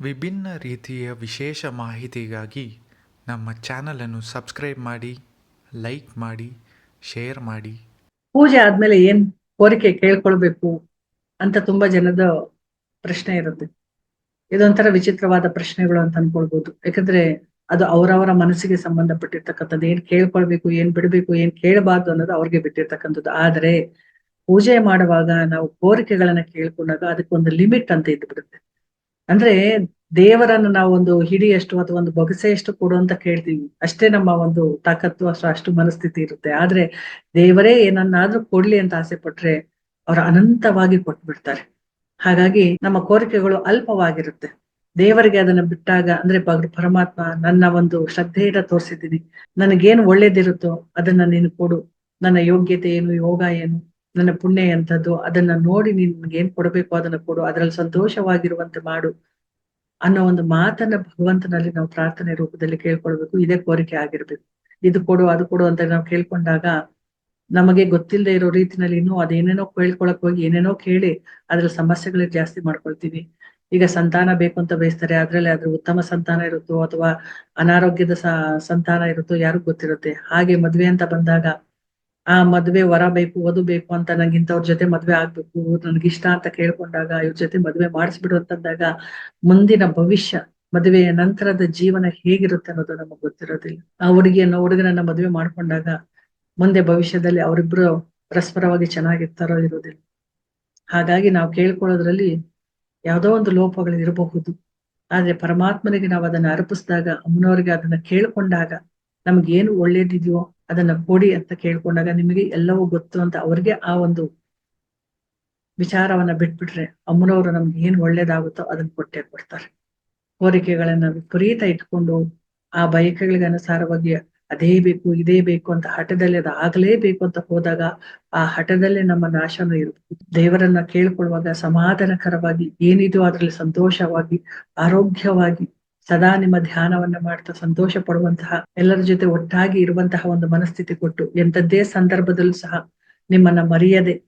ವಿಭಿನ್ನ ರೀತಿಯ ವಿಶೇಷ ಮಾಹಿತಿಗಾಗಿ ನಮ್ಮ ಚಾನಲನ್ನು ಸಬ್ಸ್ಕ್ರೈಬ್ ಮಾಡಿ, ಲೈಕ್ ಮಾಡಿ, ಶೇರ್ ಮಾಡಿ. ಪೂಜೆ ಆದ್ಮೇಲೆ ಏನ್ ಕೋರಿಕೆ ಕೇಳ್ಕೊಳ್ಬೇಕು ಅಂತ ತುಂಬಾ ಜನದ ಪ್ರಶ್ನೆ ಇರುತ್ತೆ. ಇದೊಂಥರ ವಿಚಿತ್ರವಾದ ಪ್ರಶ್ನೆಗಳು ಅಂತ ಅನ್ಕೊಳ್ಬಹುದು ಯಾಕಂದ್ರೆ ಅದು ಅವರವರ ಮನಸ್ಸಿಗೆ ಸಂಬಂಧಪಟ್ಟಿರ್ತಕ್ಕಂಥದ್ದು. ಏನ್ ಕೇಳ್ಕೊಳ್ಬೇಕು, ಏನ್ ಬಿಡ್ಬೇಕು, ಏನ್ ಕೇಳಬಾರ್ದು ಅನ್ನೋದು ಅವ್ರಿಗೆ ಬಿಟ್ಟಿರ್ತಕ್ಕಂಥದ್ದು. ಆದ್ರೆ ಪೂಜೆ ಮಾಡುವಾಗ ನಾವು ಕೋರಿಕೆಗಳನ್ನ ಕೇಳ್ಕೊಂಡಾಗ ಅದಕ್ಕೊಂದು ಲಿಮಿಟ್ ಅಂತ ಇದ್ದು ಬಿಡುತ್ತೆ ಅಂದ್ರೆ ದೇವರನ್ನು ನಾವು ಒಂದು ಹಿಡಿಯಷ್ಟು ಅಥವಾ ಒಂದು ಬೊಗಸೆಯಷ್ಟು ಕೊಡು ಅಂತ ಕೇಳ್ತೀವಿ. ಅಷ್ಟೇ ನಮ್ಮ ಒಂದು ತಾಕತ್ತು ಅಷ್ಟು ಅಷ್ಟು ಮನಸ್ಥಿತಿ ಇರುತ್ತೆ. ಆದ್ರೆ ದೇವರೇ ಏನನ್ನಾದ್ರೂ ಕೊಡ್ಲಿ ಅಂತ ಆಸೆ ಪಟ್ರೆ ಅವ್ರು ಅನಂತವಾಗಿ ಕೊಟ್ಬಿಡ್ತಾರೆ. ಹಾಗಾಗಿ ನಮ್ಮ ಕೋರಿಕೆಗಳು ಅಲ್ಪವಾಗಿರುತ್ತೆ. ದೇವರಿಗೆ ಅದನ್ನ ಬಿಟ್ಟಾಗ ಅಂದ್ರೆ ಪರಮಾತ್ಮ ನನ್ನ ಒಂದು ಶ್ರದ್ಧೆಯಿಂದ ತೋರಿಸಿದ್ದೀನಿ. ನನಗೇನು ಒಳ್ಳೇದಿರುತ್ತೋ ಅದನ್ನ ನೀನು ಕೊಡು. ನನ್ನ ಯೋಗ್ಯತೆ ಏನು, ಯೋಗ ಏನು ನನ್ನ ಪುಣ್ಯ ಎಂಥದ್ದು, ಅದನ್ನ ನೋಡಿ ನಿನ್ಗೆ ಏನ್ ಕೊಡಬೇಕು ಅದನ್ನ ಕೊಡು, ಅದ್ರಲ್ಲಿ ಸಂತೋಷವಾಗಿರುವಂತೆ ಮಾಡು ಅನ್ನೋ ಒಂದು ಮಾತನ್ನ ಭಗವಂತನಲ್ಲಿ ನಾವು ಪ್ರಾರ್ಥನೆ ರೂಪದಲ್ಲಿ ಕೇಳ್ಕೊಳ್ಬೇಕು. ಇದೇ ಕೋರಿಕೆ ಆಗಿರ್ಬೇಕು. ಇದು ಕೊಡು, ಅದು ಕೊಡು ಅಂತ ನಾವು ಕೇಳ್ಕೊಂಡಾಗ ನಮಗೆ ಗೊತ್ತಿಲ್ಲದೆ ಇರೋ ರೀತಿನಲ್ಲಿ ಇನ್ನೂ ಅದೇನೇನೋ ಕೇಳ್ಕೊಳಕ್ ಹೋಗಿ, ಏನೇನೋ ಕೇಳಿ ಅದ್ರಲ್ಲಿ ಸಮಸ್ಯೆಗಳೇ ಜಾಸ್ತಿ ಮಾಡ್ಕೊಳ್ತೀವಿ. ಈಗ ಸಂತಾನ ಬೇಕು ಅಂತ ಬಯಸ್ತಾರೆ, ಅದ್ರಲ್ಲಿ ಅದ್ರ ಉತ್ತಮ ಸಂತಾನ ಇರುತ್ತೋ ಅಥವಾ ಅನಾರೋಗ್ಯದ ಸಂತಾನ ಇರುತ್ತೋ ಯಾರಿಗೂ ಗೊತ್ತಿರುತ್ತೆ. ಹಾಗೆ ಮದ್ವೆ ಅಂತ ಬಂದಾಗ ಆ ಮದ್ವೆ ವರ ಬೇಕು, ವಧು ಬೇಕು ಅಂತ ನಂಗೆ ಇಂಥವ್ರ ಜೊತೆ ಮದ್ವೆ ಆಗ್ಬೇಕು ಇಷ್ಟ ಅಂತ ಕೇಳ್ಕೊಂಡಾಗ ಇವ್ರ ಜೊತೆ ಮದ್ವೆ ಮಾಡಿಸ್ಬಿಡು ಅಂತಂದಾಗ ಮುಂದಿನ ಭವಿಷ್ಯ, ಮದುವೆಯ ನಂತರದ ಜೀವನ ಹೇಗಿರುತ್ತೆ ಅನ್ನೋದು ನಮಗೆ ಗೊತ್ತಿರೋದಿಲ್ಲ. ಆ ಹುಡುಗಿಯನ್ನ, ಹುಡುಗನನ್ನ ಮದುವೆ ಮಾಡ್ಕೊಂಡಾಗ ಮುಂದೆ ಭವಿಷ್ಯದಲ್ಲಿ ಅವರಿಬ್ರು ಪರಸ್ಪರವಾಗಿ ಚೆನ್ನಾಗಿರ್ತಾರೋ ಇರೋದಿಲ್ಲ. ಹಾಗಾಗಿ ನಾವು ಕೇಳ್ಕೊಳ್ಳೋದ್ರಲ್ಲಿ ಯಾವುದೋ ಒಂದು ಲೋಪಗಳು ಇರಬಹುದು ಆದ್ರೆ ಪರಮಾತ್ಮನಿಗೆ ನಾವು ಅದನ್ನ ಅರ್ಪಿಸಿದಾಗ, ಅಮ್ಮನವರಿಗೆ ಅದನ್ನ ಕೇಳ್ಕೊಂಡಾಗ ನಮ್ಗೆ ಏನು ಒಳ್ಳೇದಿದೆಯೋ ಅದನ್ನ ಕೊಡಿ ಅಂತ ಕೇಳ್ಕೊಂಡಾಗ ನಿಮಗೆ ಎಲ್ಲವೂ ಗೊತ್ತು ಅಂತ ಅವ್ರಿಗೆ ಆ ಒಂದು ವಿಚಾರವನ್ನ ಬಿಟ್ಬಿಟ್ರೆ ಅಮ್ಮನವರು ನಮ್ಗೆ ಏನ್ ಒಳ್ಳೇದಾಗುತ್ತೋ ಅದನ್ನ ಕೊಟ್ಟೆ ಕೊಡ್ತಾರೆ. ಕೋರಿಕೆಗಳನ್ನ ವಿಪರೀತ ಇಟ್ಕೊಂಡು ಆ ಬಯಕೆಗಳಿಗೆ ಅನುಸಾರವಾಗಿ ಅದೇ ಬೇಕು, ಇದೇ ಬೇಕು ಅಂತ ಹಠದಲ್ಲಿ ಅದು ಆಗ್ಲೇಬೇಕು ಅಂತ ಹೋದಾಗ ಆ ಹಠದಲ್ಲೇ ನಮ್ಮ ನಾಶನ ಇರುತ್ತೆ. ದೇವರನ್ನ ಕೇಳ್ಕೊಳ್ಳುವಾಗ ಸಮಾಧಾನಕರವಾಗಿ ಏನಿದೆಯೋ ಅದರಲ್ಲಿ ಸಂತೋಷವಾಗಿ, ಆರೋಗ್ಯವಾಗಿ ಸದಾ ನಿಮ್ಮ ಧ್ಯಾನವನ್ನ ಮಾಡ್ತಾ ಸಂತೋಷ ಪಡುವಂತಹ, ಎಲ್ಲರ ಜೊತೆ ಒಟ್ಟಾಗಿ ಇರುವಂತಹ ಒಂದು ಮನಸ್ಥಿತಿ ಕೊಟ್ಟು, ಎಂಥದ್ದೇ ಸಂದರ್ಭದಲ್ಲೂ ಸಹ ನಿಮ್ಮನ್ನ ಮರೆಯದೆ,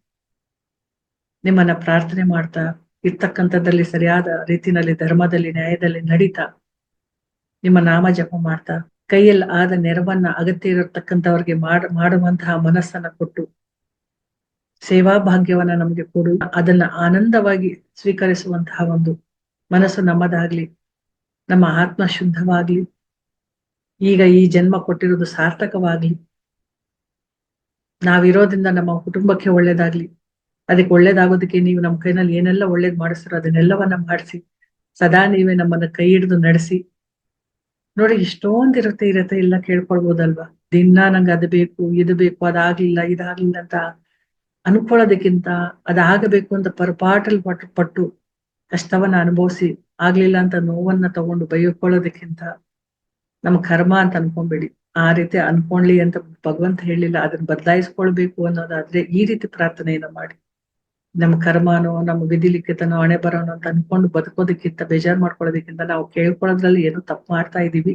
ನಿಮ್ಮನ್ನ ಪ್ರಾರ್ಥನೆ ಮಾಡ್ತಾ ಇರ್ತಕ್ಕಂಥದ್ದಲ್ಲಿ ಸರಿಯಾದ ರೀತಿನಲ್ಲಿ ಧರ್ಮದಲ್ಲಿ, ನ್ಯಾಯದಲ್ಲಿ ನಡೀತಾ, ನಿಮ್ಮ ನಾಮ ಜಪ ಮಾಡ್ತಾ, ಕೈಯಲ್ಲಿ ಆದ ನೆರವನ್ನ ಅಗತ್ಯ ಇರತಕ್ಕಂಥವ್ರಿಗೆ ಮಾಡ, ಮಾಡುವಂತಹ ಮನಸ್ಸನ್ನ ಕೊಟ್ಟು, ಸೇವಾ ಭಾಗ್ಯವನ್ನ ನಮಗೆ ಕೊಡು, ಅದನ್ನ ಆನಂದವಾಗಿ ಸ್ವೀಕರಿಸುವಂತಹ ಒಂದು ಮನಸ್ಸು ನಮ್ಮದಾಗ್ಲಿ. ನಮ್ಮ ಆತ್ಮ ಶುದ್ಧವಾಗ್ಲಿ. ಈಗ ಈ ಜನ್ಮ ಕೊಟ್ಟಿರೋದು ಸಾರ್ಥಕವಾಗ್ಲಿ. ನಾವಿರೋದ್ರಿಂದ ನಮ್ಮ ಕುಟುಂಬಕ್ಕೆ ಒಳ್ಳೇದಾಗ್ಲಿ. ಅದಕ್ಕೆ ಒಳ್ಳೇದಾಗೋದಕ್ಕೆ ನೀವು ನಮ್ಮ ಕೈನಲ್ಲಿ ಏನೆಲ್ಲ ಒಳ್ಳೇದ್ ಮಾಡಿಸ್ತಾರೋ ಅದನ್ನೆಲ್ಲವನ್ನ ಮಾಡಿಸಿ. ಸದಾ ನೀವೇ ನಮ್ಮನ್ನ ಕೈ ಹಿಡಿದು ನಡೆಸಿ. ನೋಡಿ ಇಷ್ಟೊಂದಿರುತ್ತೆ ಇರತ್ತೆ ಎಲ್ಲ ಕೇಳ್ಕೊಳ್ಬೋದಲ್ವಾ? ದಿನ ನಂಗೆ ಅದು ಬೇಕು, ಇದು ಬೇಕು, ಅದಾಗ್ಲಿಲ್ಲ, ಇದಾಗ್ಲಿಲ್ಲ ಅಂತ ಅನ್ಕೊಳ್ಳೋದಕ್ಕಿಂತ ಅದಾಗಬೇಕು ಅಂತ ಪರಪಾಟಲ್ ಪಟ್ಟು ಪಟ್ಟು ಕಷ್ಟವನ್ನ ಅನುಭವಿಸಿ ಆಗ್ಲಿಲ್ಲ ಅಂತ ನೋವನ್ನ ತಗೊಂಡು ಬೈಕೊಳ್ಳೋದಕ್ಕಿಂತ ನಮ್ಮ ಕರ್ಮ ಅಂತ ಅನ್ಕೊಂಡ್ಬಿಡಿ ಆ ರೀತಿ ಅನ್ಕೊಂಡ್ಲಿ ಅಂತ ಭಗವಂತ ಹೇಳಿಲ್ಲ, ಅದನ್ನ ಬದಲಾಯಿಸ್ಕೊಳ್ಬೇಕು ಅನ್ನೋದಾದ್ರೆ ಈ ರೀತಿ ಪ್ರಾರ್ಥನೆಯನ್ನ ಮಾಡಿ. ನಮ್ಮ ಕರ್ಮನೋ, ನಮ್ಮ ವಿಧಿಲಿಖಿತನೋ, ಹಣೆ ಬರೋನೋ ಅಂತ ಅನ್ಕೊಂಡು ಬದುಕೋದಕ್ಕಿಂತ ಬೇಜಾರ್ ಮಾಡ್ಕೊಳ್ಳೋದಕ್ಕಿಂತ ನಾವು ಕೇಳ್ಕೊಳ್ಳೋದ್ರಲ್ಲಿ ಏನೋ ತಪ್ಪು ಮಾಡ್ತಾ ಇದೀವಿ.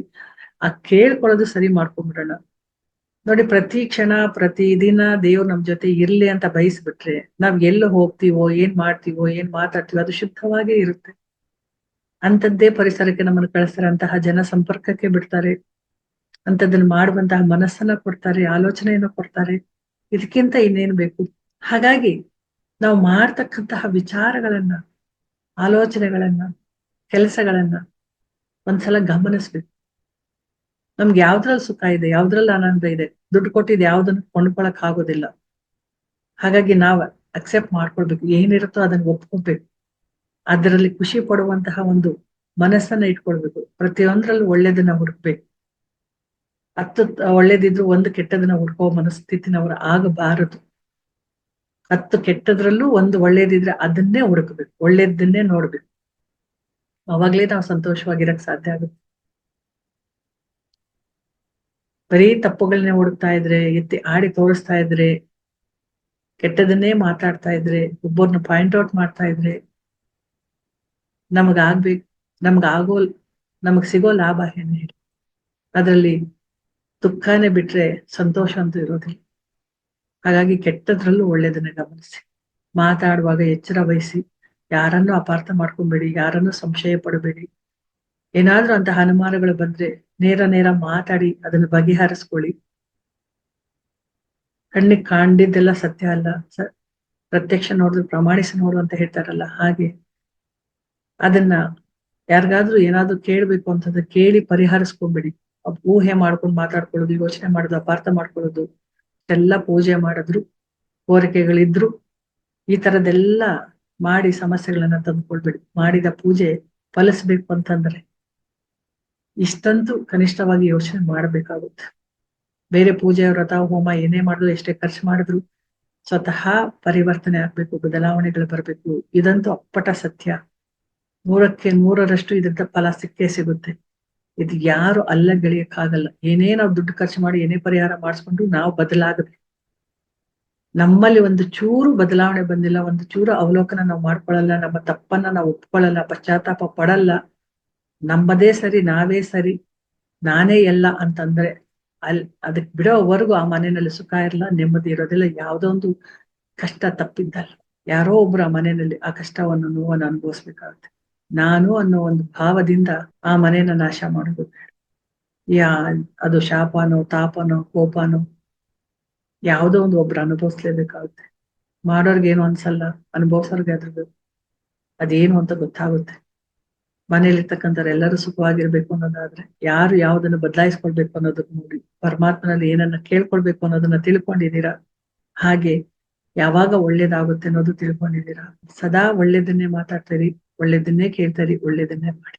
ಆ ಕೇಳ್ಕೊಳ್ಳೋದು ಸರಿ ಮಾಡ್ಕೊಂಡ್ಬಿಡೋಣ. ನೋಡಿ, ಪ್ರತಿ ಕ್ಷಣ, ಪ್ರತಿ ದಿನ ದೇವ್ರು ನಮ್ ಜೊತೆ ಇರ್ಲಿ ಅಂತ ಬಯಸ್ಬಿಟ್ರೆ ನಾವ್ ಎಲ್ಲಿ ಹೋಗ್ತಿವೋ, ಏನ್ ಮಾಡ್ತೀವೋ, ಏನ್ ಮಾತಾಡ್ತೀವೋ ಅದು ಶುದ್ಧವಾಗೇ ಇರುತ್ತೆ. ಅಂತದ್ದೇ ಪರಿಸರಕ್ಕೆ ನಮ್ಮನ್ನು ಕಳಿಸ್ತಾರೆ ಅಂತಹ ಜನ ಸಂಪರ್ಕಕ್ಕೆ ಬಿಡ್ತಾರೆ. ಅಂತದನ್ನ ಮಾಡುವಂತಹ ಮನಸ್ಸನ್ನ ಕೊಡ್ತಾರೆ, ಆಲೋಚನೆಯನ್ನು ಕೊಡ್ತಾರೆ. ಇದಕ್ಕಿಂತ ಇನ್ನೇನ್ ಬೇಕು? ಹಾಗಾಗಿ ನಾವು ಮಾಡ್ತಕ್ಕಂತಹ ವಿಚಾರಗಳನ್ನ, ಆಲೋಚನೆಗಳನ್ನ, ಕೆಲಸಗಳನ್ನ ಒಂದ್ಸಲ ಗಮನಿಸ್ಬೇಕು. ನಮ್ಗೆ ಯಾವ್ದ್ರಲ್ಲಿ ಸುಖ ಇದೆ, ಯಾವ್ದ್ರಲ್ಲಿ ಆನಂದ ಇದೆ, ದುಡ್ಡು ಕೊಟ್ಟಿದ್ ಯಾವ್ದನ್ನು ಕೊಂಡ್ಕೊಳಕ್ ಆಗೋದಿಲ್ಲ. ಹಾಗಾಗಿ ನಾವ್ ಅಕ್ಸೆಪ್ಟ್ ಮಾಡ್ಕೊಳ್ಬೇಕು, ಏನಿರುತ್ತೋ ಅದನ್ನ ಒಪ್ಕೊಬೇಕು. ಅದರಲ್ಲಿ ಖುಷಿ ಪಡುವಂತಹ ಒಂದು ಮನಸ್ಸನ್ನ ಇಟ್ಕೊಳ್ಬೇಕು. ಪ್ರತಿಯೊಂದ್ರಲ್ಲೂ ಒಳ್ಳೇದನ್ನ ಹುಡುಕ್ಬೇಕು. ಹತ್ತು, ಒಳ್ಳೇದಿದ್ರು ಒಂದು ಕೆಟ್ಟದನ್ನ ಹುಡ್ಕೋ ಮನಸ್ಥಿತಿನವ್ರು ಆಗಬಾರದು. ಹತ್ತು ಕೆಟ್ಟದ್ರಲ್ಲೂ ಒಂದು ಒಳ್ಳೇದಿದ್ರೆ ಅದನ್ನೇ ಹುಡುಕ್ಬೇಕು, ಒಳ್ಳೇದನ್ನೇ ನೋಡ್ಬೇಕು. ಅವಾಗ್ಲೇ ನಾವು ಸಂತೋಷವಾಗಿರಕ್ ಸಾಧ್ಯ ಆಗುತ್ತೆ. ಬರೀ ತಪ್ಪುಗಳನ್ನೇ ಹುಡುಕ್ತಾ ಇದ್ರೆ, ಎತ್ತಿ ಆಡಿ ತೋರಿಸ್ತಾ ಇದ್ರೆ, ಕೆಟ್ಟದನ್ನೇ ಮಾತಾಡ್ತಾ ಇದ್ರೆ ಒಬ್ಬರನ್ನ ಪಾಯಿಂಟ್ ಔಟ್ ಮಾಡ್ತಾ ಇದ್ರೆ ನಮಗಾಗ್ಬೇಕು ನಮ್ಗಾಗೋ ನಮ್ಗ್ ಸಿಗೋ ಲಾಭ ಏನು ಹೇಳಿ? ಅದರಲ್ಲಿ ದುಃಖನೇ ಬಿಟ್ರೆ ಸಂತೋಷ ಅಂತೂ ಇರೋದಿಲ್ಲ. ಹಾಗಾಗಿ ಕೆಟ್ಟದ್ರಲ್ಲೂ ಒಳ್ಳೇದನ್ನ ಗಮನಿಸಿ. ಮಾತಾಡುವಾಗ ಎಚ್ಚರ ವಹಿಸಿ. ಯಾರನ್ನು ಅಪಾರ್ಥ ಮಾಡ್ಕೊಂಬೇಡಿ, ಯಾರನ್ನು ಸಂಶಯ ಪಡಬೇಡಿ. ಏನಾದ್ರೂ ಅಂತ ಅನುಮಾನಗಳು ಬಂದ್ರೆ ನೇರ ನೇರ ಮಾತಾಡಿ ಅದನ್ನ ಬಗೆಹರಿಸ್ಕೊಳ್ಳಿ. ಕಣ್ಣಿಗೆ ಕಾಣಿದ್ದೆಲ್ಲ ಸತ್ಯ ಅಲ್ಲ. ಪ್ರತ್ಯಕ್ಷ ನೋಡಿದ್ರೆ ಪ್ರಮಾಣಿಸಿ ನೋಡು ಅಂತ ಹೇಳ್ತಾರಲ್ಲ, ಹಾಗೆ. ಅದನ್ನ ಯಾರಿಗಾದ್ರೂ ಏನಾದ್ರೂ ಕೇಳ್ಬೇಕು ಅಂತಂದ್ರೆ ಕೇಳಿ ಪರಿಹರಿಸ್ಕೊಂಡ್ಬಿಡಿ ಊಹೆ ಮಾಡ್ಕೊಂಡು ಮಾತಾಡ್ಕೊಳ್ಳೋದು, ಯೋಚನೆ ಮಾಡೋದು, ಅಪಾರ್ಥ ಮಾಡ್ಕೊಳ್ಳೋದು, ಎಲ್ಲ ಪೂಜೆ ಮಾಡಿದ್ರು, ಕೋರಿಕೆಗಳಿದ್ರು, ಈ ತರದೆಲ್ಲ ಮಾಡಿ ಸಮಸ್ಯೆಗಳನ್ನ ತಂದ್ಕೊಳ್ಬೇಡಿ. ಮಾಡಿದ ಪೂಜೆ ಫಲಿಸ್ಬೇಕು ಅಂತಂದ್ರೆ. ಇಷ್ಟಂತೂ ಕನಿಷ್ಠವಾಗಿ ಯೋಚನೆ ಮಾಡಬೇಕಾಗುತ್ತೆ. ಬೇರೆ ಪೂಜೆ ವ್ರತ, ಹೋಮ ಏನೇ ಮಾಡಿದ್ರು ಎಷ್ಟೇ ಖರ್ಚು ಮಾಡಿದ್ರು ಸ್ವತಃ ಪರಿವರ್ತನೆ ಆಗ್ಬೇಕು, ಬದಲಾವಣೆಗಳು ಬರಬೇಕು. ಇದಂತೂ ಅಪ್ಪಟ ಸತ್ಯ. ನೂರಕ್ಕೆ ನೂರರಷ್ಟು ಇದರಿಂದ ಫಲ ಸಿಕ್ಕೇ ಸಿಗುತ್ತೆ. ಇದು ಯಾರು ಅಲ್ಲ ಗೆಳೆಯಕ್ಕಾಗಲ್ಲ. ಏನೇ ನಾವು ದುಡ್ಡು ಖರ್ಚು ಮಾಡಿ, ಏನೇ ಪರಿಹಾರ ಮಾಡಿಸ್ಕೊಂಡು ನಾವು ಬದಲಾಗಬೇಕು. ನಮ್ಮಲ್ಲಿ ಒಂದು ಚೂರು ಬದಲಾವಣೆ ಬಂದಿಲ್ಲ, ಒಂದು ಚೂರು ಅವಲೋಕನ ನಾವು ಮಾಡ್ಕೊಳ್ಳಲ್ಲ, ನಮ್ಮ ತಪ್ಪನ್ನ ನಾವು ಒಪ್ಕೊಳ್ಳಲ್ಲ, ಪಶ್ಚಾತ್ತಾಪ ಪಡಲ್ಲ. ನಮ್ಮದೇ ಸರಿ, ನಾವೇ ಸರಿ, ನಾನೇ ಎಲ್ಲ ಅಂತಂದ್ರೆ ಅಲ್ ಅದಕ್ಕೆ ಬಿಡೋವರೆಗೂ ಆ ಮನೆಯಲ್ಲಿ ಸುಖ ಇರಲ್ಲ, ನೆಮ್ಮದಿ ಇರೋದಿಲ್ಲ, ಯಾವುದೋ ಒಂದು ಕಷ್ಟ ತಪ್ಪಿದ್ದಲ್ಲ. ಯಾರೋ ಒಬ್ರು ಆ ಮನೆಯಲ್ಲಿ ಆ ಕಷ್ಟವನ್ನು, ನೋವನ್ನು ಅನುಭವಿಸ್ಬೇಕಾಗುತ್ತೆ. ನಾನು ಅನ್ನೋ ಒಂದು ಭಾವದಿಂದ ಆ ಮನೆಯನ್ನ ನಾಶ ಮಾಡೋದು. ಯಾ, ಅದು ಶಾಪನೋ, ತಾಪನೋ, ಕೋಪನೋ, ಯಾವುದೋ ಒಂದು ಒಬ್ರು ಅನುಭವಿಸ್ಲೇಬೇಕಾಗುತ್ತೆ. ಮಾಡೋರ್ಗೇನು ಅನ್ಸಲ್ಲ, ಅನುಭವಿಸೋರ್ಗೆ ಅದ್ರದ್ದು ಅದೇನು ಅಂತ ಗೊತ್ತಾಗುತ್ತೆ. ಮನೇಲಿರ್ತಕ್ಕಂಥವ್ರು ಎಲ್ಲರೂ ಸುಖವಾಗಿರ್ಬೇಕು ಅನ್ನೋದಾದ್ರೆ, ಯಾರು ಯಾವ್ದನ್ನ ಬದಲಾಯಿಸ್ಕೊಳ್ಬೇಕು ಅನ್ನೋದನ್ನ ನೋಡಿ, ಪರಮಾತ್ಮನಲ್ಲಿ ಏನನ್ನ ಕೇಳ್ಕೊಳ್ಬೇಕು ಅನ್ನೋದನ್ನ ತಿಳ್ಕೊಂಡಿದ್ದೀರಾ? ಹಾಗೆ ಯಾವಾಗ ಒಳ್ಳೇದಾಗುತ್ತೆ ಅನ್ನೋದು ತಿಳ್ಕೊಂಡಿದ್ದೀರಾ? ಸದಾ ಒಳ್ಳೇದನ್ನೇ ಮಾತಾಡ್ತೀರಿ, ಒಳ್ಳೇದನ್ನೇ ಕೇಳ್ತಾರಿ, ಒಳ್ಳೇದನ್ನೇ ಮಾಡಿ.